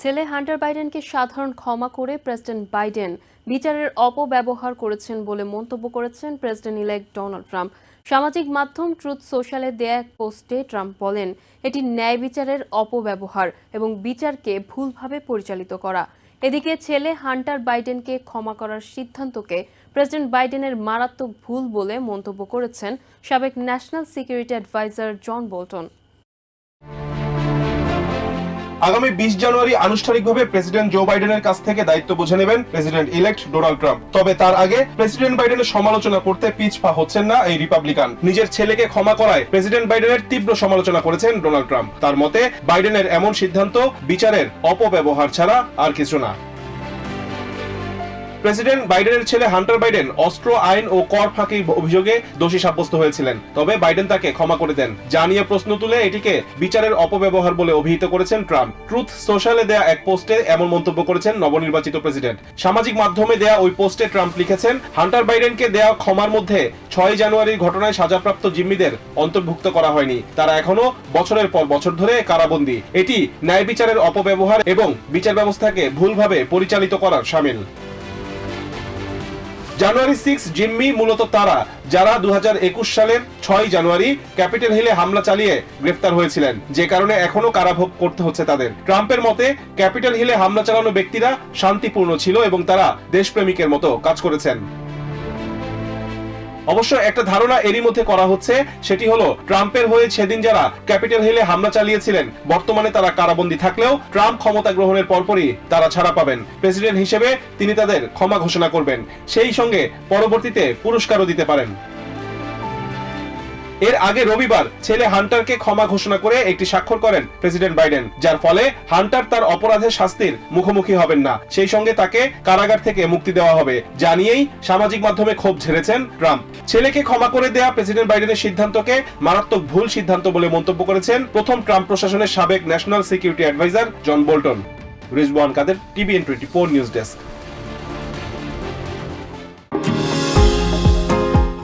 ছেলে হান্টার বাইডেনকে সাধারণ ক্ষমা করে প্রেসিডেন্ট বাইডেন বিচারের অপব্যবহার করেছেন বলে মন্তব্য করেছেন প্রেসিডেন্ট ইলেক্ট ডোনাল্ড ট্রাম্প। সামাজিক মাধ্যম ট্রুথ সোশ্যালে দেয়া এক পোস্টে ট্রাম্প বলেন, এটি ন্যায় বিচারের অপব্যবহার এবং বিচারকে ভুলভাবে পরিচালিত করা। এদিকে ছেলে হান্টার বাইডেনকে ক্ষমা করার সিদ্ধান্তকে প্রেসিডেন্ট বাইডেনের মারাত্মক ভুল বলে মন্তব্য করেছেন সাবেক national security adviser John Bolton. আগামী বিশ জানুয়ারি আনুষ্ঠানিকভাবে প্রেসিডেন্ট জো বাইডেনের কাছ থেকে দায়িত্ব বুঝে নেবেন প্রেসিডেন্ট ইলেক্ট ডোনাল্ড ট্রাম্প। তবে তার আগে প্রেসিডেন্ট বাইডেনের সমালোচনা করতে পিছপা হচ্ছেন না এই রিপাবলিকান। নিজের ছেলেকে ক্ষমা করায় প্রেসিডেন্ট বাইডেনের তীব্র সমালোচনা করেছেন ডোনাল্ড ট্রাম্প। তার মতে, বাইডেনের এমন সিদ্ধান্ত বিচারের অপব্যবহার ছাড়া আর কিছু না। প্রেসিডেন্ট বাইডেনের ছেলে হান্টার বাইডেন অস্ত্র, আইন ও কর ফাঁকির অভিযোগে দোষী সাব্যস্ত হয়েছিলেন। তবে বাইডেন তাকে ক্ষমা করে দেন। যা নিয়ে প্রশ্ন তুলে এটিকে বিচারের অপব্যবহার বলে অভিহিত করেছেন ট্রাম্প। ট্রুথ সোশ্যালে দেয়া এক পোস্টে এমন মন্তব্য করেছেন নবনির্বাচিত প্রেসিডেন্ট। সামাজিক মাধ্যমে দেয়া ওই পোস্টে ট্রাম্প লিখেছেন, হান্টার বাইডেনকে দেয়া ক্ষমার মধ্যে ছয় জানুয়ারির ঘটনায় সাজাপ্রাপ্ত জিম্মিদের অন্তর্ভুক্ত করা হয়নি। তারা এখনও বছরের পর বছর ধরে কারাবন্দী। এটি ন্যায় বিচারের অপব্যবহার এবং বিচার ব্যবস্থাকে ভুলভাবে পরিচালিত করার সামিল। জানুয়ারি সিক্স জিম্মি মূলত তারা, যারা দু হাজার একুশ সালের ছয় জানুয়ারি ক্যাপিটাল হিলে হামলা চালিয়ে গ্রেফতার হয়েছিলেন, যে কারণে এখনও কারাভোগ করতে হচ্ছে তাদের। ট্রাম্পের মতে, ক্যাপিটাল হিলে হামলা চালানো ব্যক্তিরা শান্তিপূর্ণ ছিল এবং তারা দেশপ্রেমিকের মতো কাজ করেছেন। অবশ্য একটা ধারণা এরই মধ্যে করা হচ্ছে, সেটি হলো ট্রাম্পের হয়ে সেদিন যারা ক্যাপিটাল হিলে হামলা চালিয়েছিলেন, বর্তমানে তারা কারাবন্দী থাকলেও ট্রাম্প ক্ষমতা গ্রহণের পরপরই তারা ছাড়া পাবেন। প্রেসিডেন্ট হিসেবে তিনি তাদের ক্ষমা ঘোষণা করবেন। সেই সঙ্গে পরবর্তীতে পুরস্কারও দিতে পারেন। এর আগে রবিবার ছেলে হান্টারকে ক্ষমা ঘোষণা করে একটি স্বাক্ষর করেন প্রেসিডেন্ট বাইডেন, যার ফলে হান্টার তার অপরাধের শাস্তির মুখোমুখি হবেন না। সেই সঙ্গে তাকে কারাগার থেকে মুক্তি দেওয়া হবে, যা নিয়েই সামাজিক মাধ্যমে ক্ষোভ ঝেড়েছেন ট্রাম্প। ছেলেকে ক্ষমা করে দেয়া প্রেসিডেন্ট বাইডেনের সিদ্ধান্তকে মারাত্মক ভুল সিদ্ধান্ত বলে মন্তব্য করেছেন প্রথম ট্রাম্প প্রশাসনের সাবেক national security adviser John Bolton. Rizwan Kader, TVN twenty four news desk.